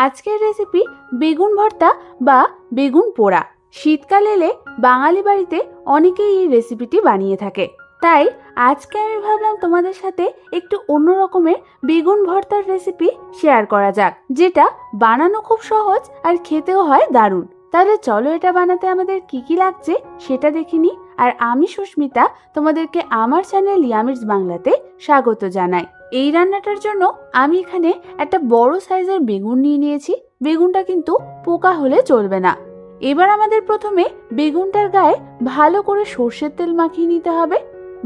আজকের রেসিপি বেগুন ভর্তা বা বেগুন পোড়া। শীতকাল এলে বাঙালি বাড়িতে অনেকেই এই রেসিপিটি বানিয়ে থাকে। তাই আজকে আমি ভাবলাম তোমাদের সাথে একটু অন্য রকমের বেগুন ভর্তার রেসিপি শেয়ার করা যাক, যেটা বানানো খুব সহজ আর খেতেও হয় দারুণ। তাহলে চলো এটা বানাতে আমাদের কি কি লাগছে সেটা দেখিনি আর আমি সুস্মিতা, তোমাদেরকে আমার চ্যানেল ইয়ামির্স বাংলাতে স্বাগত জানাই। এই রান্নাটার জন্য আমি এখানে একটা বড় সাইজের বেগুন নিয়ে নিয়েছি। বেগুনটা কিন্তু পোকা হলে চলবে না। এবার আমাদের প্রথমে বেগুনটার গায়ে ভালো করে সর্ষের তেল মাখিয়ে নিতে হবে।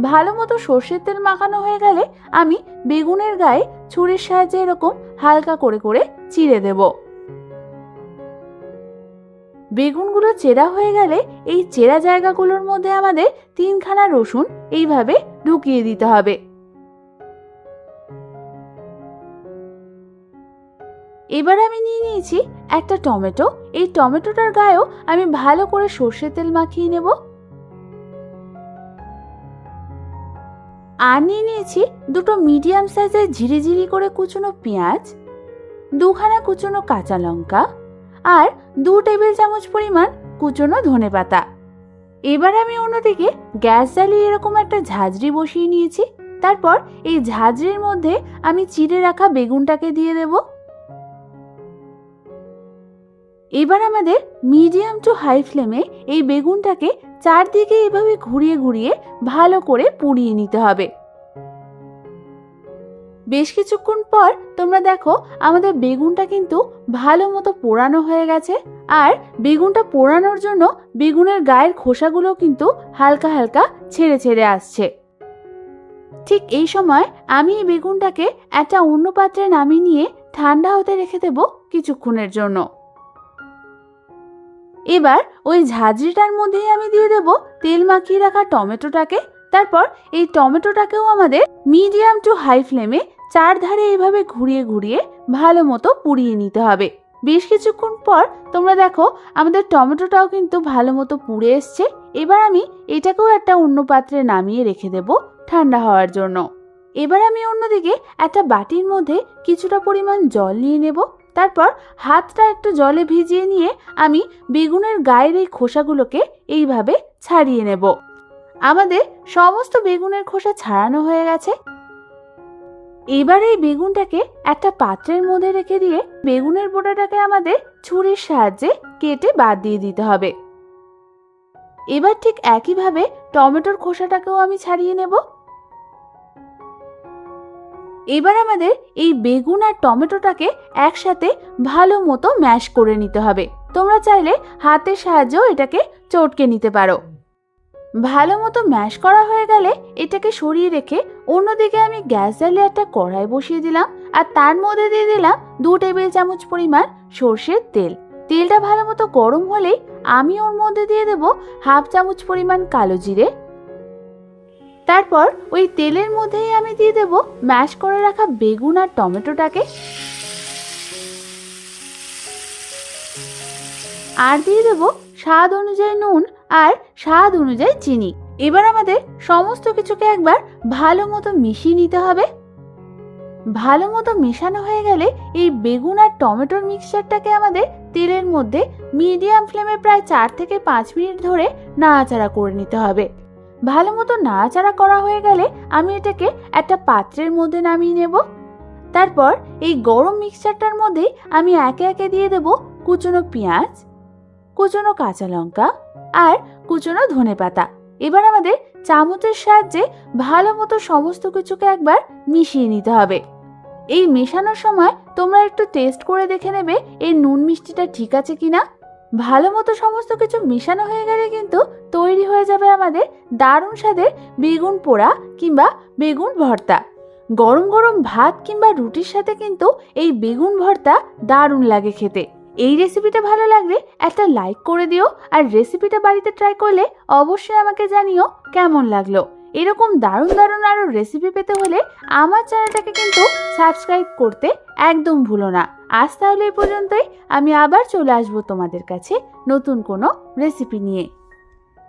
ভালো মতো সর্ষের তেল মাখানো হয়ে গেলে আমি বেগুনের গায়ে ছুরির সাহায্যে এরকম হালকা করে করে চিড়ে দেব। বেগুনগুলো চেরা হয়ে গেলে এই চেরা জায়গাগুলোর মধ্যে আমাদের তিনখানা রসুন এইভাবে ঢুকিয়ে দিতে হবে। এবার আমি নিয়ে নিয়েছি একটা টমেটো। এই টমেটোটার গায়েও আমি ভালো করে সর্ষের তেল মাখিয়ে নেব। আর নিয়ে নিয়েছি দুটো মিডিয়াম সাইজের ঝিরিঝিরি করে কুচনো পেঁয়াজ, দুখানা কুচনো কাঁচা লঙ্কা আর দু টেবিল চামচ পরিমাণ কুচনো ধনে পাতা। এবার আমি অন্যদিকে গ্যাস জ্বালিয়ে এরকম একটা ঝাঁঝরি বসিয়ে নিয়েছি। তারপর এই ঝাঁঝরির মধ্যে আমি চিড়ে রাখা বেগুনটাকে দিয়ে দেবো। এবার আমাদের মিডিয়াম টু হাই ফ্লেমে এই বেগুনটাকে চারদিকে এভাবে ঘুরিয়ে ঘুরিয়ে ভালো করে পুড়িয়ে নিতে হবে। বেশ কিছুক্ষণ পর তোমরা দেখো আমাদের বেগুনটা কিন্তু ভালো মতো পোড়ানো হয়ে গেছে আর বেগুনটা পোড়ানোর জন্য বেগুনের গায়ের খোসাগুলো কিন্তু হালকা হালকা ছেড়ে ছেড়ে আসছে। ঠিক এই সময় আমি এই বেগুনটাকে একটা অন্য পাত্রে নামিয়ে নিয়ে ঠান্ডা হতে রেখে দেবো কিছুক্ষণের জন্য। এবার ওই ঝাঁঝরিটার মধ্যেই আমি দিয়ে দেব তেল মাখিয়ে রাখা টমেটোটাকে। তারপর এই টমেটোটাকেও আমাদের মিডিয়াম টু হাই ফ্লেমে চারধারে এইভাবে ঘুরিয়ে ঘুরিয়ে ভালো মতো পুড়িয়ে নিতে হবে। বেশ কিছুক্ষণ পর তোমরা দেখো আমাদের টমেটোটাও কিন্তু ভালো মতো পুড়ে এসছে। এবার আমি এটাকেও একটা অন্য পাত্রে নামিয়ে রেখে দেব ঠান্ডা হওয়ার জন্য। এবার আমি অন্যদিকে একটা বাটির মধ্যে কিছুটা পরিমাণ জল নিয়ে নেব। তারপর হাতটা একটু জলে ভিজিয়ে নিয়ে আমি বেগুনের গায়ের এই খোসাগুলোকে এইভাবে ছাড়িয়ে নেব। আমাদের সমস্ত বেগুনের খোসা ছাড়ানো হয়ে গেছে। এবার এই বেগুনটাকে একটা পাত্রের মধ্যে রেখে দিয়ে বেগুনের বোটাটাকে আমাদের ছুরির সাহায্যে কেটে বাদ দিয়ে দিতে হবে। এবার ঠিক একইভাবে টমেটোর খোসাটাকেও আমি ছাড়িয়ে নেব। এবার আমাদের এই বেগুন আর টমেটোটাকে একসাথে ভালো মতো ম্যাশ করে নিতে হবে। তোমরা চাইলে হাতের সাহায্যেও এটাকে চটকে নিতে পারো। ভালো মতো ম্যাশ করা হয়ে গেলে এটাকে সরিয়ে রেখে অন্যদিকে আমি গ্যাস জ্বালিয়ে একটা কড়াই বসিয়ে দিলাম আর তার মধ্যে দিয়ে দিলাম দু টেবিল চামচ পরিমাণ সর্ষের তেল। তেলটা ভালো মতো গরম হলেই আমি ওর মধ্যে দিয়ে দেব হাফ চামচ পরিমাণ কালো জিরে তারপর ওই তেলের মধ্যেই আমি দিয়ে দেব ম্যাশ করে রাখা বেগুন আর টমেটোটাকে। আর দিয়ে দেব স্বাদ অনুযায়ী নুন আর স্বাদ অনুযায়ী চিনি। এবার আমাদের সমস্ত কিছুকে একবার ভালো মতো মিশিয়ে নিতে হবে। ভালো মতো মেশানো হয়ে গেলে এই বেগুন আর টমেটোর মিক্সচারটাকে আমাদের তেলের মধ্যে মিডিয়াম ফ্লেমে প্রায় চার থেকে পাঁচ মিনিট ধরে নাড়াচাড়া করে নিতে হবে। ভালো মতো নাড়াচাড়া করা হয়ে গেলে আমি এটাকে একটা পাত্রের মধ্যে নামিয়ে নেব। তারপর এই গরম মিক্সচারটার মধ্যে আমি একে একে দিয়ে দেব কুচনো পেঁয়াজ, কুচনো কাঁচা লঙ্কা আর কুচনো ধনে পাতা। এবার আমাদের চামচের সাহায্যে ভালো মতো সমস্ত কিছুকে একবার মিশিয়ে নিতে হবে। এই মেশানোর সময় তোমরা একটু টেস্ট করে দেখে নেবে এই নুন মিষ্টিটা ঠিক আছে কিনা। ভালো মতো সমস্ত কিছু মেশানো হয়ে গেলে কিন্তু তৈরি হয়ে যাবে আমাদের দারুণ স্বাদের বেগুন পোড়া কিংবা বেগুন ভর্তা। গরম গরম ভাত কিংবা রুটির সাথে কিন্তু এই বেগুন ভর্তা দারুণ লাগে খেতে। এই রেসিপিটা ভালো লাগলে একটা লাইক করে দিও আর রেসিপিটা বাড়িতে ট্রাই করলে অবশ্যই আমাকে জানিও কেমন লাগল। এরকম দারুণ দারুণ আরও রেসিপি পেতে হলে আমার চ্যানেলটাকে কিন্তু সাবস্ক্রাইব করতে একদম ভুলো না। আজ তাহলে এই পর্যন্তই। আমি আবার চলে আসব তোমাদের কাছে নতুন কোনো রেসিপি নিয়ে।